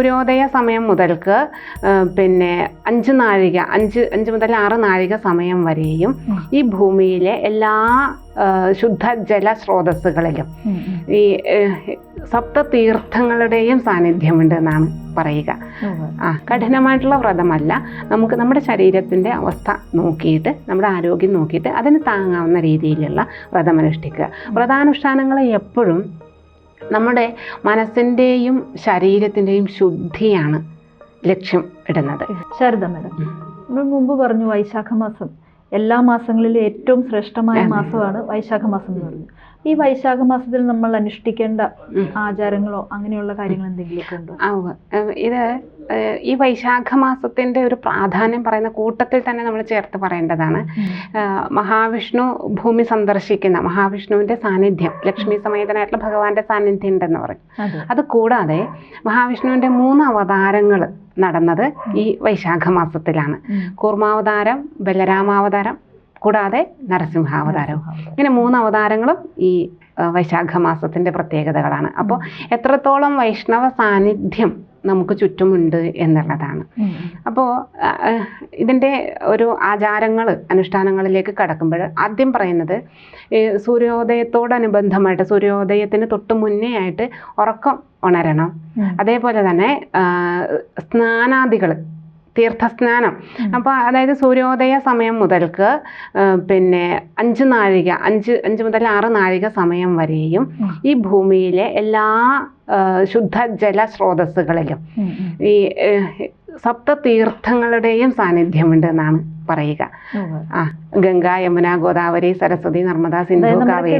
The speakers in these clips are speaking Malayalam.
സൂര്യോദയ സമയം മുതൽക്ക് പിന്നെ അഞ്ച് നാഴിക അഞ്ച് അഞ്ച് മുതൽ ആറ് നാഴിക സമയം വരെയും ഈ ഭൂമിയിലെ എല്ലാ ശുദ്ധജല ശുദ്ധ ജല സ്രോതസ്സുകളിലും. ഈ ഏഹ്, സപ്ത തീർത്ഥങ്ങളുടെയും സാന്നിധ്യമുണ്ട് എന്നാണ് പറയുക. ആ കഠിനമായിട്ടുള്ള വ്രതമല്ല. നമുക്ക് നമ്മുടെ ശരീരത്തിന്റെ അവസ്ഥ നോക്കിയിട്ട് നമ്മുടെ ആരോഗ്യം നോക്കിയിട്ട് അതിന് താങ്ങാവുന്ന രീതിയിലുള്ള വ്രതമനുഷ്ഠിക്കുക. വ്രതാനുഷ്ഠാനങ്ങൾ എപ്പോഴും നമ്മുടെ മനസ്സിന്റെയും ശരീരത്തിന്റെയും ശുദ്ധിയാണ് ലക്ഷ്യം ഇടുന്നത്. ശാരദ മാഡം നമ്മൾ മുമ്പ് പറഞ്ഞു വൈശാഖ മാസം എല്ലാ മാസങ്ങളിലും ഏറ്റവും ശ്രേഷ്ഠമായ മാസമാണ് വൈശാഖ മാസം എന്ന് പറഞ്ഞു ഈ വൈശാഖ മാസത്തിൽ നമ്മൾ അനുഷ്ഠിക്കേണ്ട ആചാരങ്ങളോ അങ്ങനെയുള്ള കാര്യങ്ങൾ എന്തെങ്കിലുമൊക്കെ ഉണ്ടോ? ആ ഇത് ഈ വൈശാഖ മാസത്തിന്റെ ഒരു പ്രാധാന്യം പറയുന്ന കൂട്ടത്തിൽ തന്നെ നമ്മൾ ചേർത്ത് പറയേണ്ടതാണ്. മഹാവിഷ്ണു ഭൂമി സന്ദർശിക്കുന്ന മഹാവിഷ്ണുവിന്റെ സാന്നിധ്യം ലക്ഷ്മി സമേതനായിട്ടുള്ള ഭഗവാന്റെ സാന്നിധ്യം ഉണ്ടെന്ന് പറയും. അത്. കൂടാതെ മഹാവിഷ്ണുവിന്റെ മൂന്ന് അവതാരങ്ങൾ നടന്നത് ഈ വൈശാഖ മാസത്തിലാണ്. കൂർമാവതാരം ബലരാമാവതാരം കൂടാതെ നരസിംഹാവതാരവും. ഇങ്ങനെ മൂന്ന് അവതാരങ്ങളും ഈ വൈശാഖ മാസത്തിന്റെ പ്രത്യേകതകളാണ്. അപ്പോൾ എത്രത്തോളം വൈഷ്ണവ സാന്നിധ്യം നമുക്ക് ചുറ്റുമുണ്ട് എന്നുള്ളതാണ്. അപ്പോൾ ഇതിന്റെ ഒരു ആചാരങ്ങൾ അനുഷ്ഠാനങ്ങളിലേക്ക് കടക്കുമ്പോൾ ആദ്യം പറയുന്നത് സൂര്യോദയത്തോടനുബന്ധമായിട്ട് സൂര്യോദയത്തിന് തൊട്ട് മുന്നേ ആയിട്ട് ഉറക്കം ഉണരണം. അതേപോലെ തന്നെ സ്നാനാദികൾ തീർത്ഥസ്നാനം. അപ്പോൾ അതായത് സൂര്യോദയ സമയം മുതൽക്ക് പിന്നെ അഞ്ച് നാഴിക അഞ്ച് അഞ്ച് മുതൽ ആറ് നാഴിക സമയം വരെയും ഈ ഭൂമിയിലെ എല്ലാ ശുദ്ധജല ശുദ്ധ ജല സ്രോതസ്സുകളിലും. ഈ സപ്ത തീർത്ഥങ്ങളുടെയും സാന്നിധ്യമുണ്ട് എന്നാണ് പറയുക. ആ. ഗംഗ യമുന ഗോദാവരി സരസ്വതി നർമ്മദ സിന്ധു കാവേരി.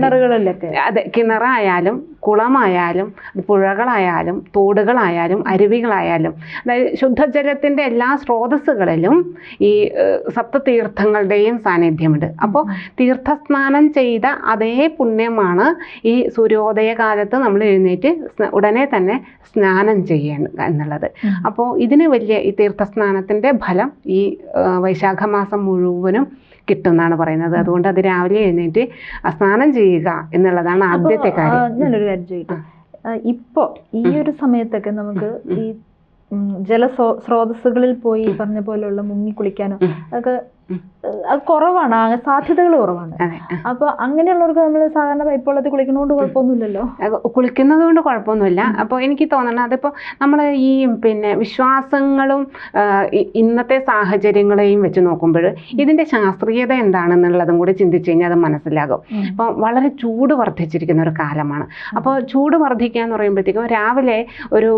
അതെ കിണറായാലും കുളമായാലും പുഴകളായാലും തോടുകളായാലും അരുവികളായാലും അതായത് ശുദ്ധജലത്തിന്റെ എല്ലാ സ്രോതസ്സുകളിലും ഈ സപ്തതീർത്ഥങ്ങളുടെയും സാന്നിധ്യമുണ്ട്. അപ്പോൾ തീർത്ഥസ്നാനം ചെയ്ത അതേ പുണ്യമാണ് ഈ സൂര്യോദയ കാലത്ത് നമ്മൾ എഴുന്നേറ്റ് ഉടനെ തന്നെ സ്നാനം ചെയ്യണം എന്നുള്ളത്. അപ്പോൾ ഇതിന് വലിയ ഈ തീർത്ഥസ്നാനത്തിന്റെ ഫലം ഈ വൈശാഖ മാസം മുഴുവനും കിട്ടും എന്നാണ് പറയുന്നത്. അതുകൊണ്ട് അത് രാവിലെ എഴുന്നേറ്റ് സ്നാനം ചെയ്യുക എന്നുള്ളതാണ് ആദ്യത്തെ കാര്യം. ഞാനൊരു കാര്യം ചോദിക്കാം ഇപ്പോ ഈ ഒരു സമയത്തൊക്കെ നമുക്ക് ഈ ജലസ്രോതസ്സുകളിൽ ജല സ്രോതസ്സുകളിൽ പോയി പറഞ്ഞ പോലെയുള്ള മുങ്ങി കുളിക്കാനോ അതൊക്കെ അത് കുറവാണ്. ആ സാധ്യതകൾ കുറവാണ്. അപ്പൊ അങ്ങനെയുള്ളവർക്ക് നമ്മൾ സാധാരണ പൈപ്പ് വെള്ളത്തിൽ കുളിക്കുന്നതുകൊണ്ട് കുഴപ്പമൊന്നുമില്ലല്ലോ. കുളിക്കുന്നത് കൊണ്ട് കുഴപ്പമൊന്നുമില്ല. അപ്പോൾ എനിക്ക് തോന്നണം അതിപ്പോ നമ്മൾ ഈ പിന്നെ വിശ്വാസങ്ങളും ഇന്നത്തെ സാഹചര്യങ്ങളെയും വെച്ച് നോക്കുമ്പോൾ ഇതിന്റെ ശാസ്ത്രീയത എന്താണെന്നുള്ളതും കൂടി ചിന്തിച്ചു കഴിഞ്ഞാൽ അത് മനസ്സിലാകും. അപ്പൊ അപ്പോൾ വളരെ ചൂട് വർദ്ധിച്ചിരിക്കുന്ന ഒരു കാലമാണ്. അപ്പോൾ ചൂട് വർദ്ധിക്കുക എന്ന് പറയുമ്പോഴത്തേക്കും രാവിലെ ഒരു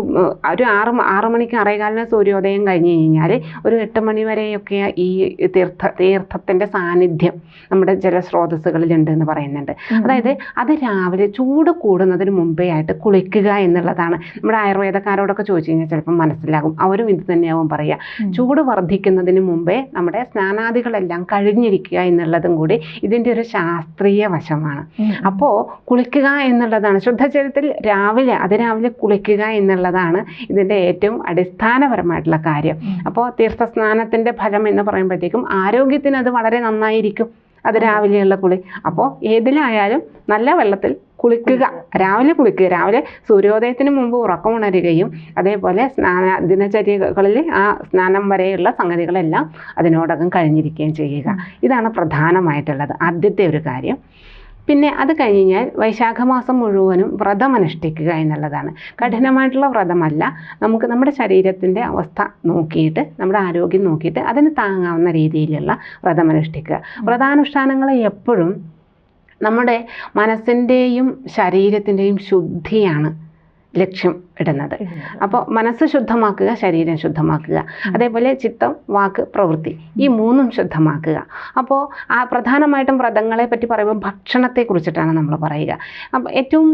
ഒരു ആറ് ആറു ആറ് മണിക്ക് അറേകാലിന് സൂര്യോദയം കഴിഞ്ഞ് കഴിഞ്ഞാൽ ഒരു എട്ട് മണി വരെയൊക്കെ ഈ തീർത്ഥ തീർത്ഥത്തിന്റെ സാന്നിധ്യം നമ്മുടെ ജലസ്രോതസ്സുകളിലുണ്ട് എന്ന് പറയുന്നുണ്ട്. അതായത് അത് രാവിലെ ചൂട് കൂടുന്നതിന് മുമ്പേ ആയിട്ട് കുളിക്കുക എന്നുള്ളതാണ്. നമ്മുടെ ആയുർവേദക്കാരോടൊക്കെ ചോദിച്ചു കഴിഞ്ഞാൽ ചിലപ്പോൾ മനസ്സിലാകും. അവരും ഇത് തന്നെയാവും പറയുക. ചൂട് വർദ്ധിക്കുന്നതിന് മുമ്പേ നമ്മുടെ സ്നാനാദികളെല്ലാം കഴിഞ്ഞിരിക്കുക എന്നുള്ളതും കൂടി ഇതിന്റെ ഒരു ശാസ്ത്രീയ വശമാണ്. അപ്പോൾ കുളിക്കുക എന്നുള്ളതാണ്. ശുദ്ധജലത്തിൽ രാവിലെ അതിരാവിലെ കുളിക്കുക എന്നുള്ളതാണ് ഇതിന്റെ ഏറ്റവും അടിസ്ഥാനപരമായിട്ടുള്ള കാര്യം. അപ്പോൾ തീർത്ഥസ്നാനത്തിന്റെ ഫലം എന്ന് പറയുമ്പോഴത്തേക്കും ആരോഗ്യത്തിന് അത് വളരെ നന്നായിരിക്കും. അത് രാവിലെയുള്ള കുളി. അപ്പോൾ ഏതിലായാലും നല്ല വെള്ളത്തിൽ കുളിക്കുക. രാവിലെ കുളിക്കുക. രാവിലെ സൂര്യോദയത്തിന് മുമ്പ് ഉറക്കമുണരുകയും അതേപോലെ സ്നാന ദിനചര്യകളിൽ ആ സ്നാനം വരെയുള്ള സംഗതികളെല്ലാം അതിനോടകം കഴിഞ്ഞിരിക്കുകയും ചെയ്യുക. ഇതാണ് പ്രധാനമായിട്ടുള്ളത്. ആദ്യത്തെ ഒരു കാര്യം പിന്നെ അത് കഴിഞ്ഞാൽ വൈശാഖ മാസം മുഴുവനും വ്രതം അനുഷ്ഠിക്കുക എന്നുള്ളതാണ്. കഠിനമായിട്ടുള്ള വ്രതമല്ല. നമുക്ക് നമ്മുടെ ശരീരത്തിന്റെ അവസ്ഥ നോക്കിയിട്ട് നമ്മുടെ ആരോഗ്യം നോക്കിയിട്ട് അതിന് താങ്ങാവുന്ന രീതിയിലുള്ള വ്രതം അനുഷ്ഠിക്കുക. വ്രതാനുഷ്ഠാനങ്ങൾ എപ്പോഴും നമ്മുടെ മനസ്സിന്റെയും ശരീരത്തിന്റെയും ശുദ്ധിയാണ് ലക്ഷ്യം. ഇടുന്നത്. അപ്പോൾ മനസ്സ് ശുദ്ധമാക്കുക ശരീരം ശുദ്ധമാക്കുക. അതേപോലെ ചിത്തം വാക്ക് പ്രവൃത്തി ഈ മൂന്നും ശുദ്ധമാക്കുക. അപ്പോൾ ആ പ്രധാനമായിട്ടും വ്രതങ്ങളെ പറ്റി പറയുമ്പോൾ ഭക്ഷണത്തെ കുറിച്ചിട്ടാണ് നമ്മൾ പറയുക. അപ്പോൾ ഏറ്റവും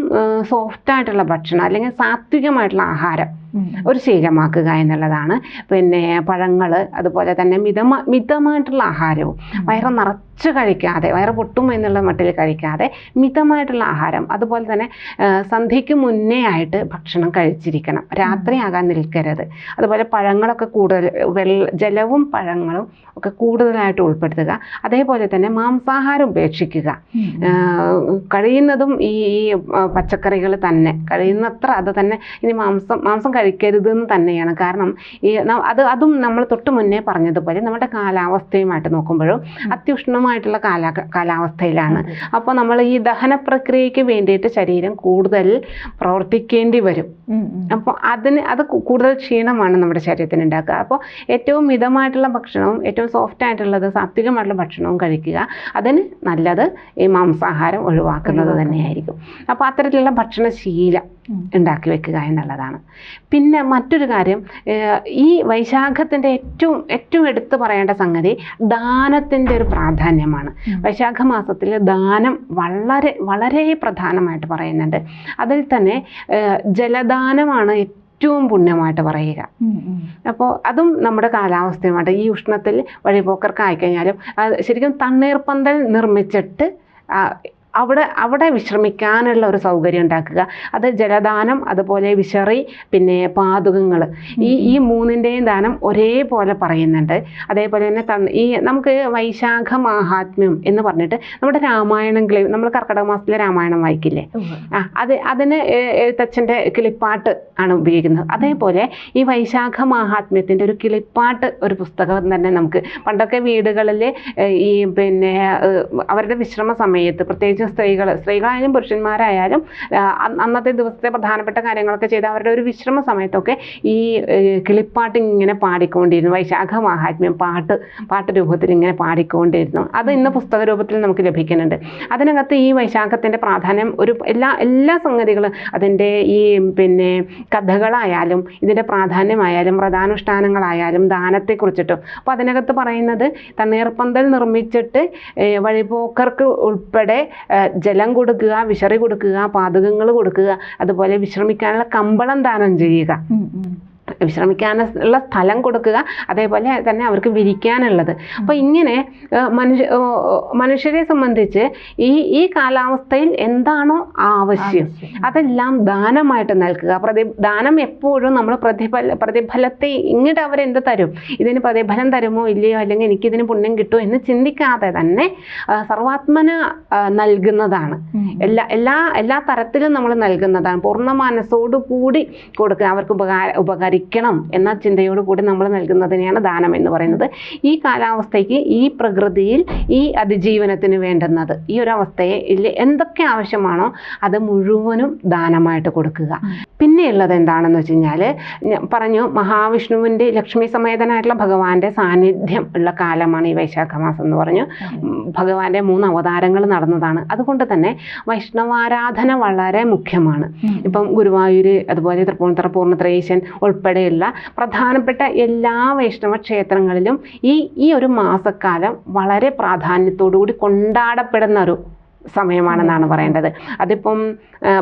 സോഫ്റ്റായിട്ടുള്ള ഭക്ഷണം അല്ലെങ്കിൽ സാത്വികമായിട്ടുള്ള ആഹാരം ഒരു ശീലമാക്കുക എന്നുള്ളതാണ്. പിന്നെ പഴങ്ങൾ അതുപോലെ തന്നെ മിതമ മിതമായിട്ടുള്ള ആഹാരവും. വയറ് നിറച്ച് കഴിക്കാതെ വയറ് പൊട്ടും എന്നുള്ള മട്ടിൽ കഴിക്കാതെ മിതമായിട്ടുള്ള ആഹാരം. അതുപോലെ തന്നെ സന്ധ്യയ്ക്ക് മുന്നേ ആയിട്ട് ഭക്ഷണം കഴിച്ച് വെച്ചിരിക്കണം. രാത്രിയാകാൻ നിൽക്കരുത്. അതുപോലെ പഴങ്ങളൊക്കെ കൂടുതൽ വെള്ള ജലവും പഴങ്ങളും ഒക്കെ കൂടുതലായിട്ട് ഉൾപ്പെടുത്തുക. അതേപോലെ തന്നെ മാംസാഹാരം ഉപേക്ഷിക്കുക. കഴിയുന്നതും ഈ പച്ചക്കറികൾ തന്നെ. കഴിയുന്നത്ര അത് തന്നെ ഇനി മാംസം മാംസം കഴിക്കരുത് എന്ന് തന്നെയാണ്. കാരണം ഈ അത് അതും നമ്മൾ തൊട്ട് മുന്നേ പറഞ്ഞതുപോലെ നമ്മുടെ കാലാവസ്ഥയുമായിട്ട് നോക്കുമ്പോഴും അത്യുഷ്ണമായിട്ടുള്ള കാലാ കാലാവസ്ഥയിലാണ്. അപ്പോൾ നമ്മൾ ഈ ദഹന പ്രക്രിയയ്ക്ക് വേണ്ടിയിട്ട് ശരീരം കൂടുതൽ പ്രവർത്തിക്കേണ്ടി വരും. അപ്പോൾ അതിന് അത് കൂടുതൽ ക്ഷീണമാണ് നമ്മുടെ ശരീരത്തിന് ഉണ്ടാക്കുക അപ്പോൾ ഏറ്റവും മിതമായിട്ടുള്ള ഭക്ഷണവും ഏറ്റവും സോഫ്റ്റ് ആയിട്ടുള്ളത് സാത്വികമായിട്ടുള്ള ഭക്ഷണവും കഴിക്കുക. അതിന് നല്ലത് ഈ മാംസാഹാരം ഒഴിവാക്കുന്നത് തന്നെയായിരിക്കും. അപ്പോൾ അത്തരത്തിലുള്ള ഭക്ഷണശീലം. ഉണ്ടാക്കി വെക്കുക എന്നുള്ളതാണ്. പിന്നെ മറ്റൊരു കാര്യം ഈ വൈശാഖത്തിന്റെ ഏറ്റവും ഏറ്റവും എടുത്തു പറയേണ്ട സംഗതി ദാനത്തിന്റെ ഒരു പ്രാധാന്യമാണ്. വൈശാഖ മാസത്തിൽ ദാനം വളരെ വളരെ പ്രധാനമായിട്ട് പറയുന്നുണ്ട്. അതിൽ തന്നെ ഏഹ് ജലദാനമാണ് ഏറ്റവും പുണ്യമായിട്ട് പറയുക. അപ്പോൾ അതും നമ്മുടെ കാലാവസ്ഥയുമായിട്ട് ഈ ഉഷ്ണത്തിൽ വഴിപോക്കർക്ക് ആയിക്കഴിഞ്ഞാലും ശരിക്കും തണ്ണീർപ്പന്തൽ നിർമ്മിച്ചിട്ട് അവിടെ അവിടെ വിശ്രമിക്കാനുള്ള ഒരു സൗകര്യം ഉണ്ടാക്കുക. അത് ജലദാനം അതുപോലെ വിശറി പിന്നെ പാതുകങ്ങൾ ഈ ഈ മൂന്നിന്റെയും ദാനം ഒരേപോലെ പറയുന്നുണ്ട്. അതേപോലെ തന്നെ തണ് ഈ നമുക്ക് വൈശാഖ മാഹാത്മ്യം എന്ന് പറഞ്ഞിട്ട് നമ്മുടെ രാമായണം ക്ലിപ്പ് നമ്മൾ കർക്കിടക മാസത്തിലെ രാമായണം വായിക്കില്ലേ? ആ അത് അതിന് എഴുത്തച്ഛന്റെ കിളിപ്പാട്ട് ആണ് ഉപയോഗിക്കുന്നത്. അതേപോലെ ഈ വൈശാഖ മാഹാത്മ്യത്തിന്റെ ഒരു കിളിപ്പാട്ട് ഒരു പുസ്തകം തന്നെ നമുക്ക് പണ്ടൊക്കെ വീടുകളിൽ ഈ പിന്നെ അവരുടെ വിശ്രമ സമയത്ത് പ്രത്യേകിച്ച് സ്ത്രീകൾ സ്ത്രീകളായാലും പുരുഷന്മാരായാലും അന്നത്തെ ദിവസത്തെ പ്രധാനപ്പെട്ട കാര്യങ്ങളൊക്കെ ചെയ്ത് അവരുടെ ഒരു വിശ്രമ സമയത്തൊക്കെ ഈ കിളിപ്പാട്ട് ഇങ്ങനെ പാടിക്കൊണ്ടിരുന്നു. വൈശാഖ മഹാത്മ്യം പാട്ട് പാട്ട് രൂപത്തിൽ ഇങ്ങനെ പാടിക്കൊണ്ടിരുന്നു. അത് ഇന്ന് പുസ്തക രൂപത്തിൽ നമുക്ക് ലഭിക്കുന്നുണ്ട്. അതിനകത്ത് ഈ വൈശാഖത്തിന്റെ പ്രാധാന്യം ഒരു എല്ലാ എല്ലാ സംഗതികളും അതിന്റെ ഈ പിന്നെ കഥകളായാലും ഇതിന്റെ പ്രാധാന്യമായാലും വ്രതാനുഷ്ഠാനങ്ങളായാലും ദാനത്തെക്കുറിച്ചിട്ടും. അപ്പോൾ അതിനകത്ത് പറയുന്നത് തണ്ണീർപ്പന്തൽ നിർമ്മിച്ചിട്ട് വഴിപോക്കർക്ക് ഉൾപ്പെടെ ജലം കൊടുക്കുക വിശറി കൊടുക്കുക പാതകങ്ങൾ കൊടുക്കുക അതുപോലെ വിശ്രമിക്കാനുള്ള കമ്പളം ദാനം ചെയ്യുക. വിശ്രമിക്കാനുള്ള സ്ഥലം കൊടുക്കുക അതേപോലെ തന്നെ അവർക്ക് വിരിക്കാനുള്ളത്. അപ്പോൾ ഇങ്ങനെ മനുഷ്യ മനുഷ്യരെ സംബന്ധിച്ച് ഈ ഈ കാലാവസ്ഥയിൽ എന്താണോ ആവശ്യം. അതെല്ലാം ദാനമായിട്ട് നൽകുക. പ്രതി ദാനം എപ്പോഴും നമ്മൾ പ്രതിഫല പ്രതിഫലത്തെ ഇങ്ങോട്ട് അവരെന്ത് തരും? ഇതിന് പ്രതിഫലം തരുമോ ഇല്ലയോ? അല്ലെങ്കിൽ എനിക്കിതിന് പുണ്യം കിട്ടുമോ എന്ന് ചിന്തിക്കാതെ തന്നെ സർവാത്മന നൽകുന്നതാണ്. എല്ലാ എല്ലാ എല്ലാ തരത്തിലും നമ്മൾ നൽകുന്നതാണ്. പൂർണ മനസ്സോടു കൂടി കൊടുക്കുക. അവർക്ക് ഉപകാര ഉപകരിക്കണം എന്ന ചിന്തയോട് കൂടി നമ്മൾ നൽകുന്നതിനെയാണ് ദാനം എന്ന് പറയുന്നത്. ഈ കാലാവസ്ഥയ്ക്ക് ഈ പ്രകൃതിയിൽ ഈ അതിജീവനത്തിന് വേണ്ടുന്നത് ഈ ഒരു അവസ്ഥയെ എന്തൊക്കെ ആവശ്യമാണോ അത് മുഴുവനും ദാനമായിട്ട് കൊടുക്കുക. പിന്നെയുള്ളത് എന്താണെന്ന് വെച്ച് കഴിഞ്ഞാൽ പറഞ്ഞു മഹാവിഷ്ണുവിന്റെ ലക്ഷ്മി സമേതനായിട്ടുള്ള ഭഗവാന്റെ സാന്നിധ്യം ഉള്ള കാലമാണ് ഈ വൈശാഖ മാസം എന്ന് പറഞ്ഞു. ഭഗവാന്റെ മൂന്ന് അവതാരങ്ങൾ നടന്നതാണ്. അതുകൊണ്ട് തന്നെ വൈഷ്ണവാരാധന വളരെ മുഖ്യമാണ്. ഇപ്പം ഗുരുവായൂർ അതുപോലെ തൃപ്പൂണിത്തറ പൂർണത്രേശ്യൻ ഉൾപ്പെടെയുള്ള പ്രധാനപ്പെട്ട എല്ലാ വൈഷ്ണവ ക്ഷേത്രങ്ങളിലും ഈ ഈ ഒരു മാസക്കാലം വളരെ പ്രാധാന്യത്തോടു കൂടി കൊണ്ടാടപ്പെടുന്ന ഒരു സമയമാണെന്നാണ് പറയേണ്ടത്. അതിപ്പം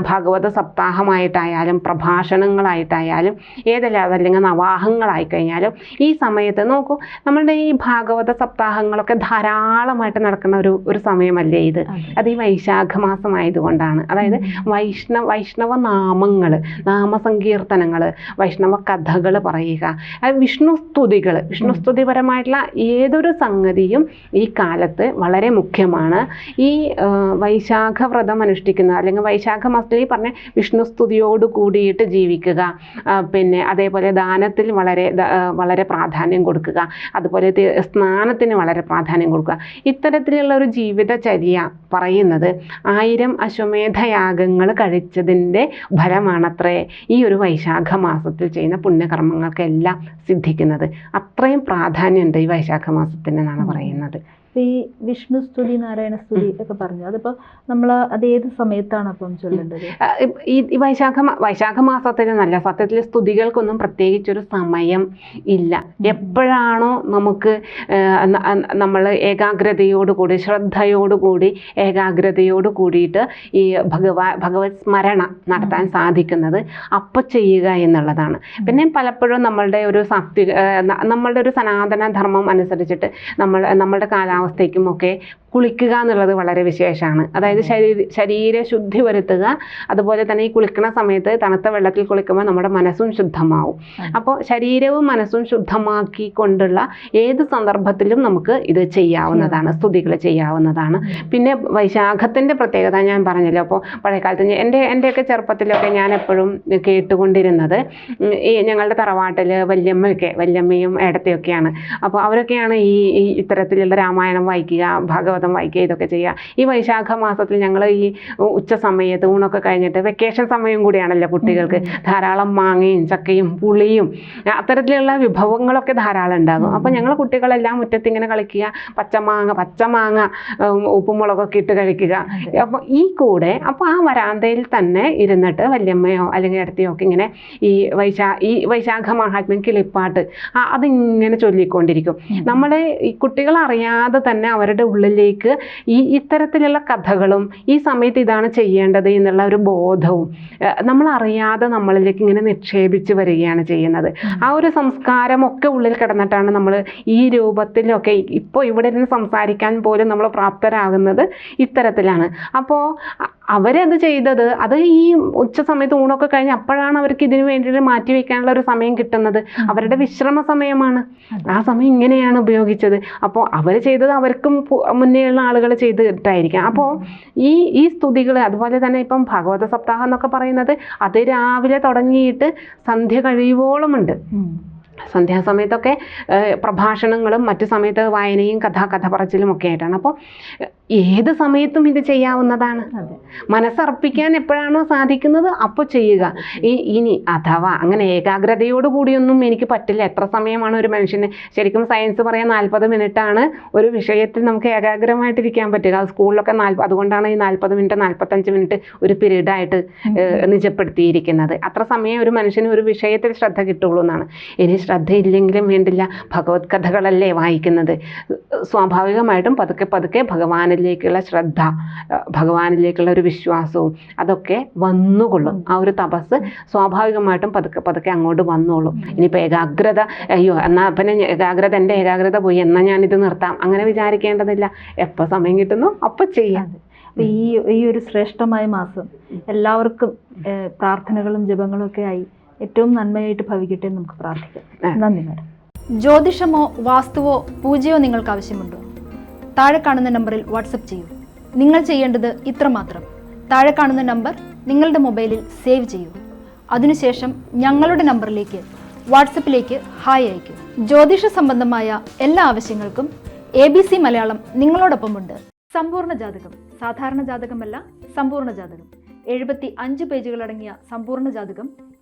ഭാഗവത സപ്താഹമായിട്ടായാലും പ്രഭാഷണങ്ങളായിട്ടായാലും ഏതല്ല അതല്ലെങ്കിൽ നവാഹങ്ങളായി കഴിഞ്ഞാലും ഈ സമയത്ത് നോക്കൂ നമ്മളുടെ ഈ ഭാഗവത സപ്താഹങ്ങളൊക്കെ ധാരാളമായിട്ട് നടക്കുന്ന ഒരു ഒരു സമയമല്ലേ ഇത്? അതെ. ഈ വൈശാഖ മാസമായതുകൊണ്ടാണ് അതായത് വൈഷ്ണവ വൈഷ്ണവ നാമങ്ങൾ നാമസങ്കീർത്തനങ്ങൾ വൈഷ്ണവ കഥകൾ പറയുക അത് വിഷ്ണു സ്തുതികൾ. വിഷ്ണു സ്തുതിപരമായിട്ടുള്ള ഏതൊരു സംഗതിയും ഈ കാലത്ത് വളരെ മുഖ്യമാണ്. ഈ വൈശാഖ വ്രതം അനുഷ്ഠിക്കുന്നത് അല്ലെങ്കിൽ വൈശാഖ മാസത്തിൽ ഈ പറഞ്ഞ വിഷ്ണു സ്തുതിയോട് കൂടിയിട്ട് ജീവിക്കുക പിന്നെ അതേപോലെ ദാനത്തിൽ വളരെ വളരെ പ്രാധാന്യം കൊടുക്കുക അതുപോലെ സ്നാനത്തിന് വളരെ പ്രാധാന്യം കൊടുക്കുക. ഇത്തരത്തിലുള്ള ഒരു ജീവിതചര്യ പറയുന്നത് ആയിരം അശ്വമേധയാഗങ്ങൾ കഴിച്ചതിന്റെ ഫലമാണത്രേ ഈ ഒരു വൈശാഖ മാസത്തിൽ ചെയ്യുന്ന പുണ്യകർമ്മങ്ങൾക്കെല്ലാം സിദ്ധിക്കുന്നത്. അത്രയും പ്രാധാന്യമുണ്ട് ഈ വൈശാഖ മാസത്തിന് എന്നാണ് പറയുന്നത്. ഇപ്പൊ ഈ വിഷ്ണു സ്തുതി നാരായണ സ്തുതി ഒക്കെ പറഞ്ഞു. അതിപ്പോ നമ്മൾ അത് ഏത് സമയത്താണ് അപ്പം ചൊല്ലേണ്ടത്? ഈ വൈശാഖ വൈശാഖ മാസത്തിൽ നല്ല സത്യത്തിൽ സ്തുതികൾക്കൊന്നും പ്രത്യേകിച്ചൊരു സമയം ഇല്ല. എപ്പോഴാണോ നമുക്ക് നമ്മൾ ഏകാഗ്രതയോടുകൂടി ശ്രദ്ധയോടുകൂടി ഏകാഗ്രതയോട് കൂടിയിട്ട് ഈ ഭഗവാ ഭഗവത് സ്മരണ നടത്താൻ സാധിക്കുന്നത് അപ്പോൾ ചെയ്യുക എന്നുള്ളതാണ്. പിന്നെ പലപ്പോഴും നമ്മളുടെ ഒരു സാത്വിക ആ, നമ്മളുടെ ഒരു സനാതന ധർമ്മം അനുസരിച്ചിട്ട് നമ്മൾ നമ്മളുടെ കാലാവസ്ഥയ്ക്കും ഒക്കെ കുളിക്കുക എന്നുള്ളത് വളരെ വിശേഷമാണ്. അതായത് ശരീര ശരീര ശുദ്ധി വരുത്തുക അതുപോലെ തന്നെ ഈ കുളിക്കുന്ന സമയത്ത് തണുത്ത വെള്ളത്തിൽ കുളിക്കുമ്പോൾ നമ്മുടെ മനസ്സും ശുദ്ധമാവും. അപ്പോൾ ശരീരവും മനസ്സും ശുദ്ധമാക്കിക്കൊണ്ടുള്ള ഏത് സന്ദർഭത്തിലും നമുക്ക് ഇത് ചെയ്യാവുന്നതാണ് സ്തുതികൾ ചെയ്യാവുന്നതാണ്. പിന്നെ വൈശാഖത്തിന്റെ പ്രത്യേകത ഞാൻ പറഞ്ഞല്ലോ. അപ്പോൾ പഴയകാലത്ത് എന്റെ എന്റെയൊക്കെ ചെറുപ്പത്തിലൊക്കെ ഞാൻ എപ്പോഴും കേട്ടുകൊണ്ടിരുന്നത് ഈ ഞങ്ങളുടെ തറവാട്ടിൽ വല്യമ്മയൊക്കെ വല്യമ്മയും ഏടത്തെയൊക്കെയാണ്. അപ്പോൾ അവരൊക്കെയാണ് ഈ ഈ ഇത്തരത്തിലുള്ള രാമായണം വായിക്കുക ഭാഗവതം വായിക്കുക ഇതൊക്കെ ചെയ്യുക ഈ വൈശാഖ മാസത്തിൽ ഞങ്ങൾ ഈ ഉച്ച സമയത്ത് ഊണൊക്കെ കഴിഞ്ഞിട്ട് വെക്കേഷൻ സമയം കൂടിയാണല്ലോ കുട്ടികൾക്ക്. ധാരാളം മാങ്ങയും ചക്കയും പുളിയും അത്തരത്തിലുള്ള വിഭവങ്ങളൊക്കെ ധാരാളം ഉണ്ടാകും. അപ്പോൾ ഞങ്ങൾ കുട്ടികളെല്ലാം മുറ്റത്ത് ഇങ്ങനെ കളിക്കുക. പച്ചമാങ്ങ പച്ചമാങ്ങ ഉപ്പുമുളകൊക്കെ ഉപ്പും മുളകൊക്കെ ഇട്ട് കഴിക്കുക. അപ്പോൾ ഈ കൂടെ അപ്പോൾ ആ വരാന്തയിൽ തന്നെ ഇരുന്നിട്ട് വല്യമ്മയോ അല്ലെങ്കിൽ അടുത്തയോ ഒക്കെ ഇങ്ങനെ ഈ വൈശാ ഈ വൈശാഖ മഹാത്മ്യം കിളിപ്പാട്ട് അതിങ്ങനെ ചൊല്ലിക്കൊണ്ടിരിക്കും. നമ്മളെ ഈ കുട്ടികൾ അറിയാതെ തന്നെ അവരുടെ ഉള്ളിലേക്ക് ഈ ഇത്തരത്തിലുള്ള കഥകളും ഈ സമയത്ത് ഇതാണ് ചെയ്യേണ്ടത് എന്നുള്ള ഒരു ബോധവും നമ്മൾ അറിയാതെ നമ്മളിലേക്ക് ഇങ്ങനെ നിക്ഷേപിച്ച് വരികയാണ് ചെയ്യുന്നത്. ആ ഒരു സംസ്കാരമൊക്കെ ഉള്ളിൽ കിടന്നിട്ടാണ് നമ്മൾ ഈ രൂപത്തിലൊക്കെ ഇപ്പോൾ ഇവിടെ ഇരുന്ന് സംസാരിക്കാൻ പോലും നമ്മൾ പ്രാപ്തരാകുന്നത് ഇത്തരത്തിലാണ്. അപ്പോൾ അവരത് ചെയ്തത് അത് ഈ ഉച്ച സമയത്ത് ഊണൊക്കെ കഴിഞ്ഞ് അപ്പോഴാണ് അവർക്ക് ഇതിനു വേണ്ടിയിട്ട് മാറ്റി വെക്കാനുള്ള ഒരു സമയം കിട്ടുന്നത്. അവരുടെ വിശ്രമ സമയമാണ്. ആ സമയം ഇങ്ങനെയാണ് ഉപയോഗിച്ചത്. അപ്പോൾ അവർ ചെയ്തത് അവർക്കും മുന്നേയുള്ള ആളുകൾ ചെയ്തിട്ടായിരിക്കാം. അപ്പോൾ ഈ ഈ സ്തുതികൾ അതുപോലെ തന്നെ ഇപ്പം ഭാഗവത സപ്താഹം എന്നൊക്കെ പറയുന്നത് അത് രാവിലെ തുടങ്ങിയിട്ട് സന്ധ്യ കഴിയുവോളമുണ്ട്. സന്ധ്യാസമയത്തൊക്കെ പ്രഭാഷണങ്ങളും മറ്റു സമയത്ത് വായനയും കഥാ കഥ പറച്ചിലും ഒക്കെ ആയിട്ടാണ്. അപ്പോൾ ഏത് സമയത്തും ഇത് ചെയ്യാവുന്നതാണ്. മനസ്സർപ്പിക്കാൻ എപ്പോഴാണോ സാധിക്കുന്നത് അപ്പോൾ ചെയ്യുക. ഈ ഇനി അഥവാ അങ്ങനെ ഏകാഗ്രതയോട് കൂടിയൊന്നും എനിക്ക് പറ്റില്ല. എത്ര സമയമാണ് ഒരു മനുഷ്യന്? ശരിക്കും സയൻസ് പറയാൻ നാൽപ്പത് ആണ് ഒരു വിഷയത്തിൽ നമുക്ക് ഏകാഗ്രമായിട്ടിരിക്കാൻ പറ്റുക സ്കൂളിലൊക്കെ നാൽപ്പത് അതുകൊണ്ടാണ് ഈ നാൽപ്പത് മിനിറ്റ് നാൽപ്പത്തഞ്ച് മിനിറ്റ് ഒരു പീരീഡായിട്ട് നിജപ്പെടുത്തിയിരിക്കുന്നത്. അത്ര സമയം ഒരു മനുഷ്യന് ഒരു വിഷയത്തിൽ ശ്രദ്ധ കിട്ടുള്ളൂ എന്നാണ്. ഇനി ശ്രദ്ധയില്ലെങ്കിലും വേണ്ടില്ല. ഭഗവത് കഥകളല്ലേ വായിക്കുന്നത്. സ്വാഭാവികമായിട്ടും പതുക്കെ പതുക്കെ ഭഗവാനിലേക്കുള്ള ശ്രദ്ധ ഭഗവാനിലേക്കുള്ള ഒരു വിശ്വാസവും അതൊക്കെ വന്നുകൊള്ളും. ആ ഒരു തപസ് സ്വാഭാവികമായിട്ടും പതുക്കെ പതുക്കെ അങ്ങോട്ട് വന്നോളും. ഇനിയിപ്പോൾ ഏകാഗ്രത അയ്യോ എന്നാൽ പിന്നെ ഏകാഗ്രത എന്റെ ഏകാഗ്രത പോയി എന്നാൽ ഞാനിത് നിർത്താം? അങ്ങനെ വിചാരിക്കേണ്ടതില്ല. എപ്പോൾ സമയം കിട്ടുന്നു അപ്പോൾ ചെയ്യാം. ഈ ഈ ഒരു ശ്രേഷ്ഠമായ മാസം എല്ലാവർക്കും പ്രാർത്ഥനകളും ജപങ്ങളും ഒക്കെ ആയി. ഏറ്റവും നന്മയായിട്ട് ഭവിക്കട്ടെ എന്ന് നമുക്ക് പ്രാർത്ഥിക്കാം. നന്ദി മാഡം. ജ്യോതിഷമോ വാസ്തുവോ പൂജയോ നിങ്ങൾക്ക് ആവശ്യമുണ്ടോ? താഴെ കാണുന്ന നമ്പറിൽ വാട്സപ്പ് ചെയ്യൂ. നിങ്ങൾ ചെയ്യേണ്ടത് ഇത്രമാത്രം. താഴെ കാണുന്ന നമ്പർ നിങ്ങളുടെ മൊബൈലിൽ സേവ് ചെയ്യൂ. അതിനുശേഷം ഞങ്ങളുടെ നമ്പറിലേക്ക് വാട്സപ്പിലേക്ക് ഹായ് അയയ്ക്കും. ജ്യോതിഷ സംബന്ധമായ എല്ലാ ആവശ്യങ്ങൾക്കും എ ബി സി മലയാളം നിങ്ങളോടൊപ്പമുണ്ട്. സമ്പൂർണ ജാതകം. സാധാരണ ജാതകമല്ല സമ്പൂർണ ജാതകം. എഴുപത്തി അഞ്ച് പേജുകളടങ്ങിയ സമ്പൂർണ ജാതകം